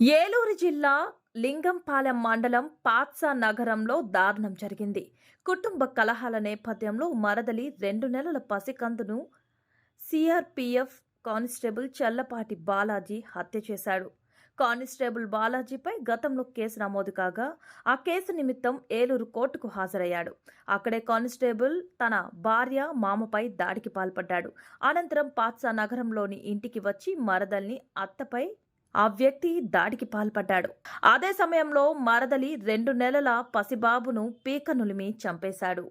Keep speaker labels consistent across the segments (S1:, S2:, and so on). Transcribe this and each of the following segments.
S1: ఏలూరు జిల్లా లింగంపాలెం మండలం పాత్సా నగరంలో దారుణం జరిగింది. కుటుంబ కలహాల నేపథ్యంలో మరదలి రెండు నెలల పసికందును సిఆర్పిఎఫ్ కానిస్టేబుల్ చల్లపాటి బాలాజీ హత్య చేశాడు. కానిస్టేబుల్ బాలాజీపై గతంలో కేసు నమోదు కాగా ఆ కేసు నిమిత్తం ఏలూరు కోర్టుకు హాజరయ్యాడు. అక్కడే కానిస్టేబుల్ తన భార్య మామపై దాడికి పాల్పడ్డాడు. అనంతరం పాత్సా నగరంలోని ఇంటికి వచ్చి మరదల్ని అత్తపై ఆ వ్యక్తి దాడికి పాల్పడ్డాడు. అదే సమయంలో మరదలి రెండు నెలల పసిబాబును పీక నులిమి చంపేశాడు.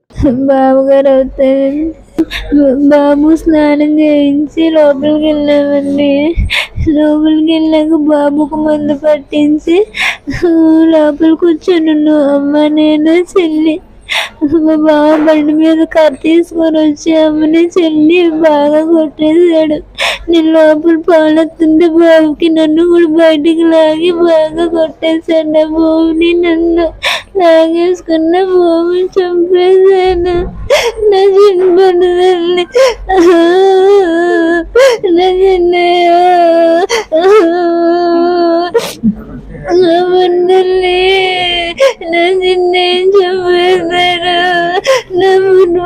S2: బాబు గారు అవుతారండి బాబు స్నానం చేయించి లోపలికి వెళ్ళామండి. లోపలికి వెళ్ళాక బాబుకు మందు పట్టించి లోపలికి కూర్చొని అమ్మ నేను చెల్లి మా బావ బండి మీద కర్ర తీసుకొని వచ్చి అమ్మని చెల్లి బాగా కొట్టేశాడు. నేను లోపల పాలెత్తుంటే బాబుకి నన్ను కూడా బయటికి లాగి బాగా కొట్టేశాడు. ఆ బాబుని నన్ను లాగేసుకున్న భూమిని చంపేశాను నా చిన్నపడి నా చిన్నయ్య. నా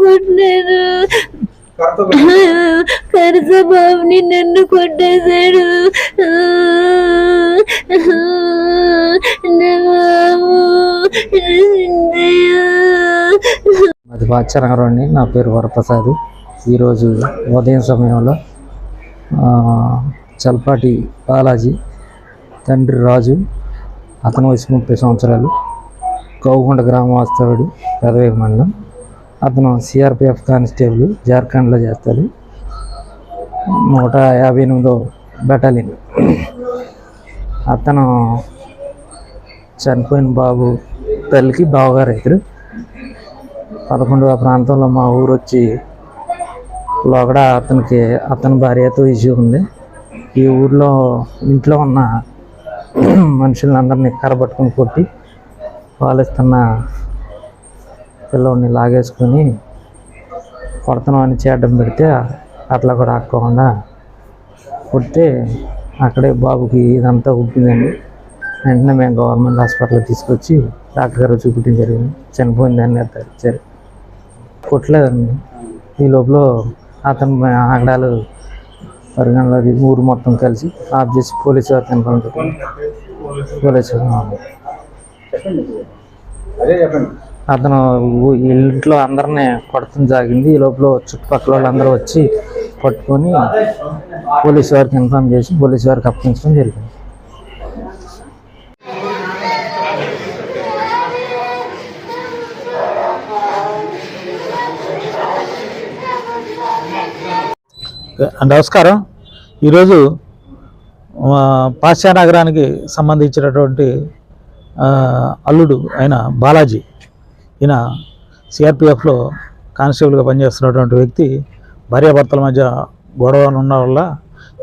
S2: బుడ్డి బాబుని బాబుని నన్ను కొట్టేశాడు
S3: అది బాచ్చానగరం అండి నా పేరు వరప్రసాద్. ఈరోజు ఉదయం సమయంలో చల్పాటి బాలాజీ తండ్రి రాజు అతను వయసు ముప్పై సంవత్సరాలు. కౌగుండ గ్రామ వాస్తవుడు మండలం. అతను సిఆర్పిఎఫ్ కానిస్టేబుల్ జార్ఖండ్లో చేస్తాడు. నూట యాభై ఎనిమిదో బెటాలియన్ అతను చనిపోయిన బాబు తల్లికి బావగారు అవుతారు పదకొండవ ప్రాంతంలో మా ఊరు వచ్చి లోగడ అతనికి అతని భార్యతో ఇష్యూ ఉంది. ఈ ఊర్లో ఇంట్లో ఉన్న మనుషులందరినీ కరబట్టుకుని కొట్టి పాలిస్తున్న పిల్లోడిని లాగేసుకొని కొడతాం అని చేయడం పెడితే అట్లా కూడా ఆక్కోకుండా కొడితే అక్కడే బాబుకి ఇదంతా ఉబ్బిందండి వెంటనే మేము గవర్నమెంట్ హాస్పిటల్కి తీసుకొచ్చి డాక్టర్ గారు చూపించడం జరిగింది. చనిపోయిందని నిర్ధారించారు కొట్టలేదండి. ఈ లోపల అతను ఆగడాలు పరిగణలోకి ఊరు మొత్తం కలిసి ఆఫ్ చేసి పోలీసు వారికి ఇన్ఫార్మ్ పోలీసు అతను ఇంట్లో అందరినీ కొడతం జరిగింది ఈ లోపల చుట్టుపక్కల వాళ్ళందరూ వచ్చి పట్టుకొని పోలీసు వారికి ఇన్ఫార్మ్ చేసి పోలీసు వారికి అప్పగించడం జరిగింది.
S4: నమస్కారం. ఈరోజు ఆ, పాశ్చా నగరానికి సంబంధించినటువంటి అల్లుడు ఆయన బాలాజీ. ఈయన సిఆర్పిఎఫ్లో కానిస్టేబుల్గా పనిచేస్తున్నటువంటి వ్యక్తి భార్యాభర్తల మధ్య గొడవలు ఉన్న వల్ల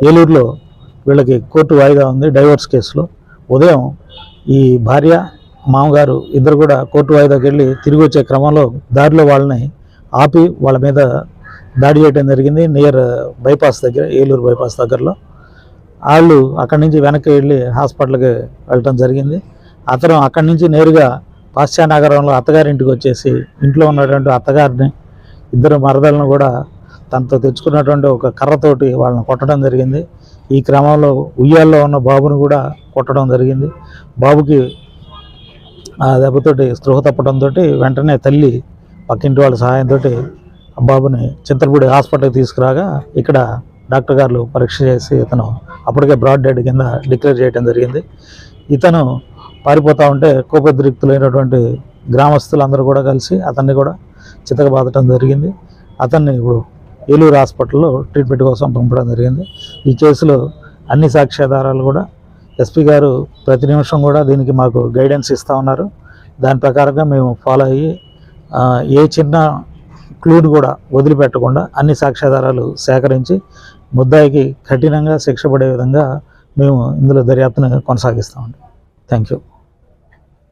S4: ఏలూరులో వీళ్ళకి కోర్టు వాయిదా ఉంది డైవోర్స్ కేసులో. ఉదయం ఈ భార్య మామగారు ఇద్దరు కూడా కోర్టు వాయిదాకి వెళ్ళి తిరిగి వచ్చే క్రమంలో దారిలో వాళ్ళని ఆపి వాళ్ళ మీద దాడి చేయడం జరిగింది నియర్ బైపాస్ దగ్గర ఏలూరు బైపాస్ దగ్గరలో. వాళ్ళు అక్కడి నుంచి వెనక్కి వెళ్ళి హాస్పిటల్కి వెళ్ళటం జరిగింది. అతను అక్కడి నుంచి నేరుగా పాశ్చా నగరంలో అత్తగారింటికి వచ్చేసి ఇంట్లో ఉన్నటువంటి అత్తగారిని ఇద్దరు మరదలను కూడా తనతో తెచ్చుకున్నటువంటి ఒక కర్రతోటి వాళ్ళని కొట్టడం జరిగింది. ఈ క్రమంలో ఉయ్యాల్లో ఉన్న బాబుని కూడా కొట్టడం జరిగింది. బాబుకి ఆ దెబ్బతోటి స్పృహ తప్పడంతో వెంటనే తల్లి పక్కింటి వాళ్ళ సహాయంతో బాబుని చింతలపూడి హాస్పిటల్కి తీసుకురాగా ఇక్కడ డాక్టర్ గారు పరీక్ష చేసి ఇతను అప్పటికే బ్రాడ్ డెడ్ కింద డిక్లేర్ చేయడం జరిగింది. ఇతను పారిపోతూ ఉంటే కోపద్రిక్తులైనటువంటి గ్రామస్తులందరూ కూడా కలిసి అతన్ని కూడా చితకబాదటం జరిగింది. అతన్ని ఇప్పుడు ఏలూరు హాస్పిటల్లో ట్రీట్మెంట్ కోసం పంపడం జరిగింది. ఈ కేసులో అన్ని సాక్ష్యాధారాలు కూడా ఎస్పీ గారు ప్రతి నిమిషం కూడా దీనికి మాకు గైడెన్స్ ఇస్తూ ఉన్నారు. దాని ప్రకారంగా మేము ఫాలో అయ్యి ఏ చిన్న క్లూడ్ కూడా వదిలిపెట్టకుండా అన్ని సాక్ష్యాధారాలు సేకరించి ముద్దాయికి కఠినంగా శిక్ష పడే విధంగా మేము ఇందులో దర్యాప్తును కొనసాగిస్తామండి. Thank you.